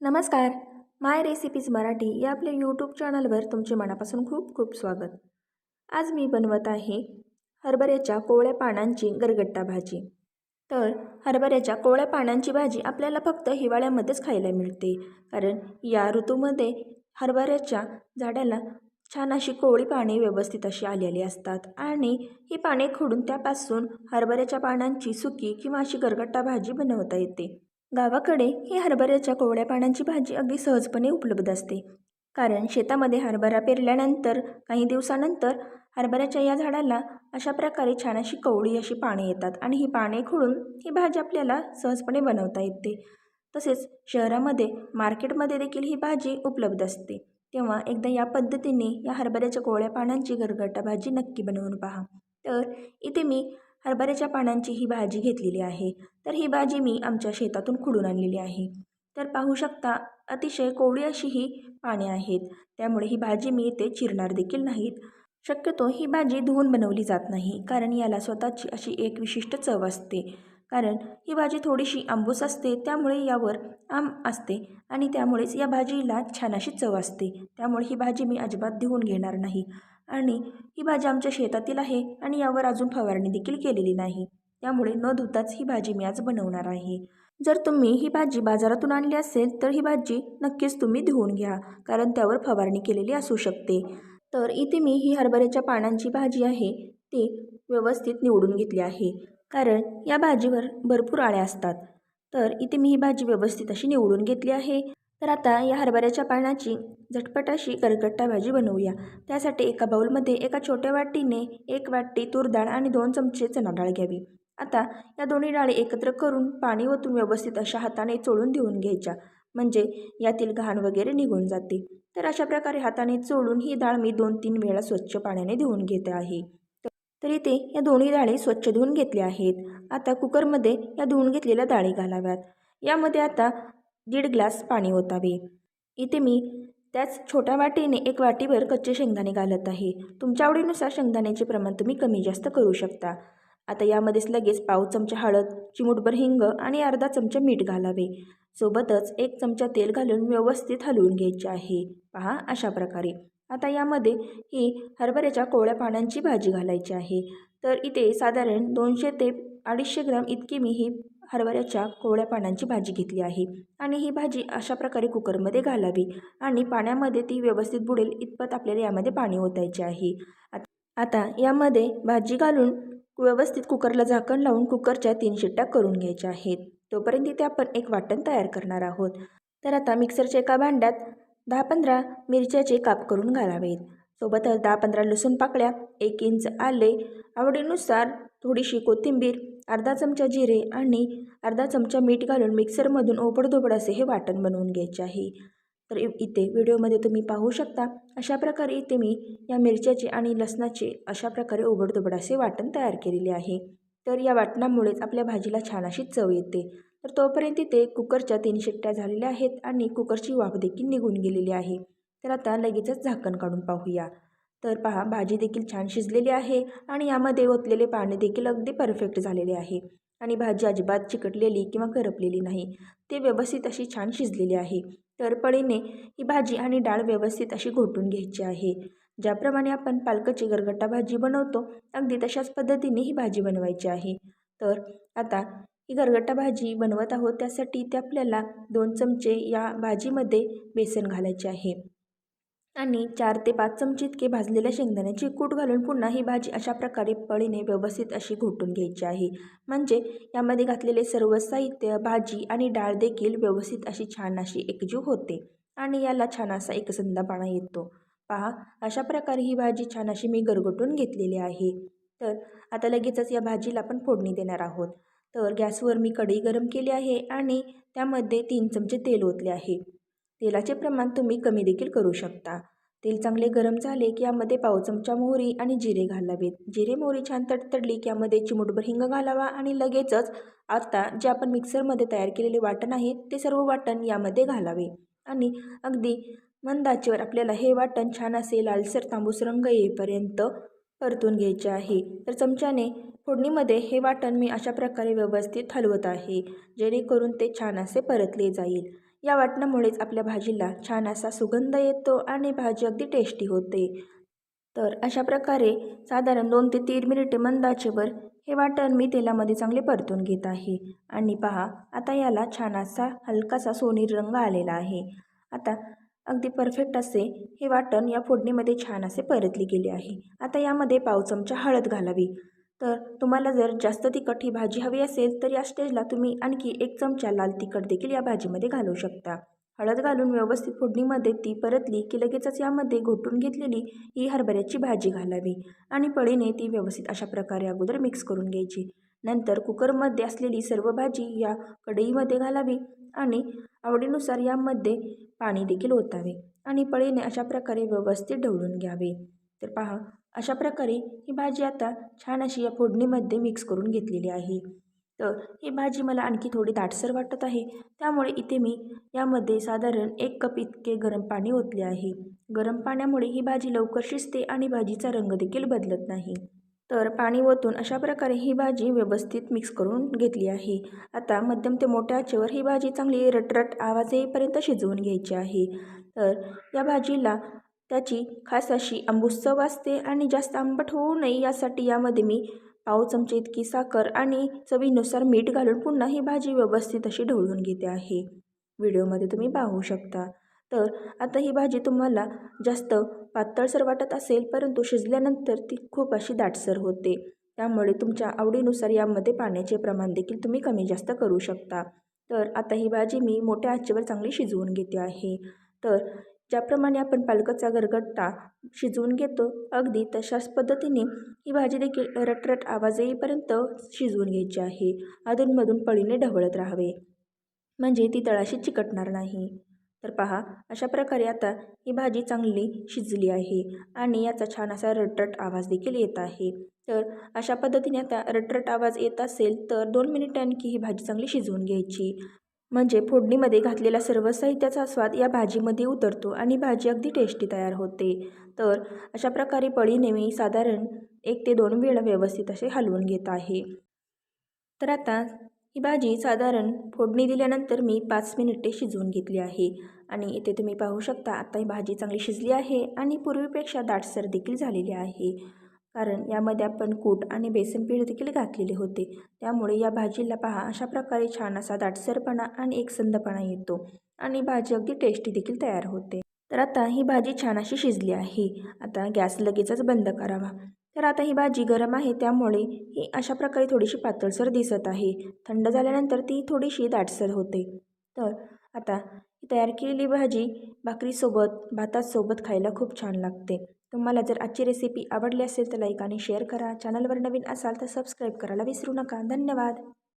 नमस्कार. माय रेसिपीज मराठी या आपल्या यूट्यूब चॅनलवर तुमचे मनापासून खूप खूप स्वागत. आज मी बनवत आहे हरभऱ्याच्या कोवळ्या पानांची गरगट्टा भाजी. तर हरभऱ्याच्या कोवळ्या पानांची भाजी आपल्याला फक्त हिवाळ्यामध्येच खायला मिळते. कारण या ऋतूमध्ये हरभऱ्याच्या झाडाला छान अशी कोवळी पाने व्यवस्थित अशी आलेली असतात आणि ही पाने खोडून त्यापासून हरभऱ्याच्या पानांची सुकी किंवा अशी गरगट्टा भाजी बनवता येते. गावाकडे ही हरभऱ्याच्या कोवळ्या पानांची भाजी अगदी सहजपणे उपलब्ध असते. कारण शेतामध्ये हरभरा पेरल्यानंतर काही दिवसानंतर हरभऱ्याच्या या झाडाला अशा प्रकारे छान अशी कवळी अशी पाने येतात आणि ही पाने खोडून ही भाजी आपल्याला सहजपणे बनवता येते. तसेच शहरामध्ये मार्केटमध्ये देखील ही भाजी उपलब्ध असते. तेव्हा एकदा या पद्धतीने या हरभऱ्याच्या कोवळ्या पानांची गरगटा भाजी नक्की बनवून पहा. तर इथे मी हरभऱ्याच्या पानांची ही भाजी घेतलेली आहे. तर ही भाजी मी आमच्या शेतातून खुडून आणलेली आहे. तर पाहू शकता अतिशय कोवळी अशी ही पाने आहेत. त्यामुळे ही भाजी मी इथे चिरणार देखील नाहीत. शक्यतो ही भाजी धुवून बनवली जात नाही कारण याला स्वतःची अशी एक विशिष्ट चव असते. कारण ही भाजी थोडीशी आंबूस असते त्यामुळे यावर आंब असते आणि त्यामुळेच या भाजीला छान अशी चव असते. त्यामुळे ही भाजी मी अजिबात धुवून घेणार नाही. आणि ही भाजी आमच्या शेतातील आहे आणि यावर अजून फवारणी देखील केलेली नाही. त्यामुळे न धुताच ही भाजी मी आज बनवणार आहे. जर तुम्ही ही भाजी बाजारातून आणली असेल तर ही भाजी नक्कीच तुम्ही धुवून घ्या कारण त्यावर फवारणी केलेली असू शकते. तर इथे मी ही हरभऱ्याच्या पानांची भाजी आहे ती व्यवस्थित निवडून घेतली आहे कारण या भाजीवर भरपूर आळ्या असतात. तर इथे मी ही भाजी व्यवस्थित अशी निवडून घेतली आहे. तर आता या हरभऱ्याच्या पानाची झटपट अशी करकट्टा भाजी बनवूया. त्यासाठी एका बाऊलमध्ये एका छोट्या वाटीने एक वाटी तूर डाळ आणि दोन चमचे चणा डाळ घ्यावी. आता या दोन्ही डाळी एकत्र करून पाणी ओतून व्यवस्थित अशा हाताने चोळून देऊन घ्यायच्या. म्हणजे यातील घाण वगैरे निघून जाते. तर अशा प्रकारे हाताने चोळून ही डाळ मी दोन तीन वेळा स्वच्छ पाण्याने धुवून घेते आहे. तर इथे या दोन्ही डाळी स्वच्छ धुवून घेतल्या आहेत. आता कुकरमध्ये या धुवून घेतलेल्या डाळी घालाव्यात. यामध्ये आता दीड ग्लास पाणी ओतावे. इथे मी त्याच छोट्या वाटीने एक वाटीभर कच्चे शेंगदाणे घालत आहे. तुमच्या आवडीनुसार शेंगदाण्याचे प्रमाण तुम्ही कमी जास्त करू शकता. आता यामध्येच लगेच पाव चमचा हळद चिमूटभर हिंग आणि अर्धा चमचा मीठ घालावे. सोबतच एक चमचा तेल घालून व्यवस्थित हलवून घ्यायचे आहे. पहा अशा प्रकारे. आता यामध्ये ही हरभऱ्याच्या कोवळ्या पानांची भाजी घालायची आहे. तर इथे साधारण दोनशे ते अडीचशे ग्राम इतकी मी ही हरभऱ्याच्या कोवळ्या पानांची भाजी घेतली आहे. आणि ही भाजी अशा प्रकारे कुकरमध्ये घालावी आणि पाण्यामध्ये ती व्यवस्थित बुडेल इतपत आपल्याला यामध्ये पाणी ओतायचे आहे. आता यामध्ये भाजी घालून व्यवस्थित कुकरला झाकण लावून कुकरच्या तीन शिट्ट्या करून घ्यायच्या आहेत. तोपर्यंत इथे आपण एक वाटण तयार करणार आहोत. तर आता मिक्सरच्या एका भांड्यात दहा पंधरा मिरच्याचे काप करून घालावेत. सोबतच दहा पंधरा लसूण पाकळ्या एक इंच आले आवडीनुसार थोडीशी कोथिंबीर अर्धा चमचा जिरे आणि अर्धा चमचा मीठ घालून मिक्सरमधून ओबडधोबड असे हे वाटण बनवून घ्यायचे आहे. तर इथे व्हिडिओमध्ये तुम्ही पाहू शकता अशा प्रकारे इथे मी या मिरच्याचे आणि लसणाचे अशा प्रकारे ओबडधोबड असे वाटण तयार केलेले आहे. तर या वाटणामुळेच आपल्या भाजीला छान अशी चव येते. तर तोपर्यंत इथे कुकरच्या तीन शिट्ट्या झालेल्या आहेत आणि कुकरची वाफ देखील निघून गेलेली आहे. तर आता लगेचच झाकण काढून पाहूया. तर पहा भाजी देखील छान शिजलेली आहे आणि यामध्ये ओतलेले पाणी देखील अगदी परफेक्ट झालेले आहे. आणि भाजी अजिबात चिकटलेली किंवा करपलेली नाही. ते व्यवस्थित अशी छान शिजलेली आहे. तर पळीने ही भाजी आणि डाळ व्यवस्थित अशी घोटून घ्यायची आहे. ज्याप्रमाणे आपण पालकाची गरगट्टा भाजी बनवतो अगदी तशाच पद्धतीने ही भाजी बनवायची आहे. तर आता ही गरगट्टा भाजी बनवत आहोत त्यासाठी ते आपल्याला दोन चमचे या भाजीमध्ये बेसन घालायचे आहे. आणि चार ते पाच चमचे इतके भाजलेल्या शेंगदाण्याची कूट घालून पुन्हा ही भाजी अशा प्रकारे पळीने व्यवस्थित अशी घोटून घ्यायची आहे. म्हणजे यामध्ये घातलेले सर्व साहित्य भाजी आणि डाळ देखील व्यवस्थित अशी छान अशी एकजीव होते आणि याला छान असा एकसंधापणा येतो. पहा अशा प्रकारे ही भाजी छान अशी मी गरगटून घेतलेली आहे. तर आता लगेचच या भाजीला आपण फोडणी देणार आहोत. तर गॅसवर मी कढई गरम केली आहे आणि त्यामध्ये तीन चमचे तेल ओतले आहे. तेलाचे प्रमाण तुम्ही कमी देखील करू शकता. तेल चांगले गरम झाले की यामध्ये पाव चमचा मोहरी आणि जिरे घालावेत. जिरे मोहरी छान तडतडली की यामध्ये चिमुटभर हिंग घालावा आणि लगेचच आता जे आपण मिक्सरमध्ये तयार केलेले वाटण आहे ते सर्व वाटण यामध्ये घालावे. आणि अगदी मंदाचेवर आपल्याला हे वाटण छान असे लालसर तांबूस रंग येईपर्यंत परतून घ्यायचे आहे. तर चमच्याने फोडणीमध्ये हे वाटण मी अशा प्रकारे व्यवस्थित हलवत आहे जेणेकरून ते छान असे परतले जाईल. या वाटणामुळेच आपल्या भाजीला छान असा सुगंध येतो आणि भाजी अगदी टेस्टी होते. तर अशा प्रकारे साधारण दोन ते तीन मिनिटे मंदाचेवर हे वाटण मी तेलामध्ये चांगले परतून घेत आहे. आणि पहा आता याला छान असा हलकासा सोनेरी रंग आलेला आहे. आता अगदी परफेक्ट असे हे वाटण या फोडणीमध्ये छान असे परतले गेले आहे. आता यामध्ये पाव चमचा हळद घालावी. तर तुम्हाला जर जास्त तिखट ही भाजी हवी असेल तर या स्टेजला तुम्ही आणखी एक चमचा लाल तिखट देखील या भाजीमध्ये घालू शकता. हळद घालून व्यवस्थित फोडणीमध्ये ती परतली की लगेचच यामध्ये घोटून घेतलेली ही हरभऱ्याची भाजी घालावी आणि पळीने ती व्यवस्थित अशा प्रकारे अगोदर मिक्स करून घ्यायची. नंतर कुकरमध्ये असलेली सर्व भाजी या कढईमध्ये घालावी आणि आवडीनुसार यामध्ये पाणी देखील ओतावे आणि पळीने अशा प्रकारे व्यवस्थित ढवळून घ्यावे. तर पहा अशा प्रकारे ही भाजी आता छान अशी या फोडणीमध्ये मिक्स करून घेतलेली आहे. तर ही भाजी मला आणखी थोडी दाटसर वाटत आहे. त्यामुळे इथे मी यामध्ये साधारण एक कप इतके गरम पाणी ओतले आहे. गरम पाण्यामुळे ही भाजी लवकर शिजते आणि भाजीचा रंग देखील बदलत नाही. तर पाणी ओतून अशा प्रकारे ही भाजी व्यवस्थित मिक्स करून घेतली आहे. आता मध्यम ते मोठ्या आचेवर ही भाजी चांगली रटरट आवाज येईपर्यंत शिजवून घ्यायची आहे. तर या भाजीला त्याची खास अशी आंबूस चव असते आणि जास्त आंबट होऊ नये यासाठी यामध्ये मी पाव चमचे इतकी साखर आणि चवीनुसार मीठ घालून पुन्हा ही भाजी व्यवस्थित अशी ढवळून घेते आहे. व्हिडिओमध्ये तुम्ही पाहू शकता. तर आता ही भाजी तुम्हाला जास्त पातळसर वाटत असेल परंतु शिजल्यानंतर ती खूप अशी दाटसर होते. त्यामुळे तुमच्या आवडीनुसार यामध्ये पाण्याचे प्रमाण देखील तुम्ही कमी जास्त करू शकता. तर आता ही भाजी मी मोठ्या आचेवर चांगली शिजवून घेते आहे. तर ज्याप्रमाणे आपण पालकाचा गरगट्टा शिजवून घेतो अगदी तशाच पद्धतीने ही भाजी देखील रटरट आवाज येईपर्यंत शिजवून घ्यायची आहे. अधूनमधून पळीने ढवळत राहावे. म्हणजे ती तळाशी चिकटणार नाही. तर पहा अशा प्रकारे आता ही भाजी चांगली शिजली आहे आणि याचा छान असा रटरट आवाज देखील येत आहे. तर अशा पद्धतीने आता रटरट आवाज येत असेल तर दोन मिनिटं ही भाजी चांगली शिजवून घ्यायची. म्हणजे फोडणीमध्ये घातलेला सर्व साहित्याचा स्वाद या भाजीमध्ये उतरतो आणि भाजी अगदी टेस्टी तयार होते. तर अशा प्रकारे पळीने मी साधारण एक ते दोन वेळा व्यवस्थित असे हलवून घेत आहे. तर आता ही भाजी साधारण फोडणी दिल्यानंतर मी पाच मिनिटे शिजवून घेतली आहे. आणि इथे तुम्ही पाहू शकता आता ही भाजी चांगली शिजली आहे आणि पूर्वीपेक्षा दाटसर देखील झालेली आहे. कारण यामध्ये आपण कूट आणि बेसनपीठ देखील घातलेले होते. त्यामुळे या भाजीला पहा अशा प्रकारे छान असा दाटसरपणा आणि एकसंधपणा येतो आणि भाजी अगदी टेस्टी देखील तयार होते. तर आता ही भाजी छान अशी शिजली आहे. आता गॅस लगेचच बंद करावा. तर आता ही भाजी गरम आहे त्यामुळे ही अशा प्रकारे थोडीशी पातळसर दिसत आहे. थंड झाल्यानंतर ती थोडीशी दाटसर होते. तर आता ही तयार केलेली भाजी भाकरीसोबत भातासोबत खायला खूप छान लागते. तुम्हाला जर आजची रेसिपी आवडली असेल तर लाईक आणि शेअर करा. चॅनलवर नवीन असाल तर सबस्क्राईब करायला विसरू नका. धन्यवाद.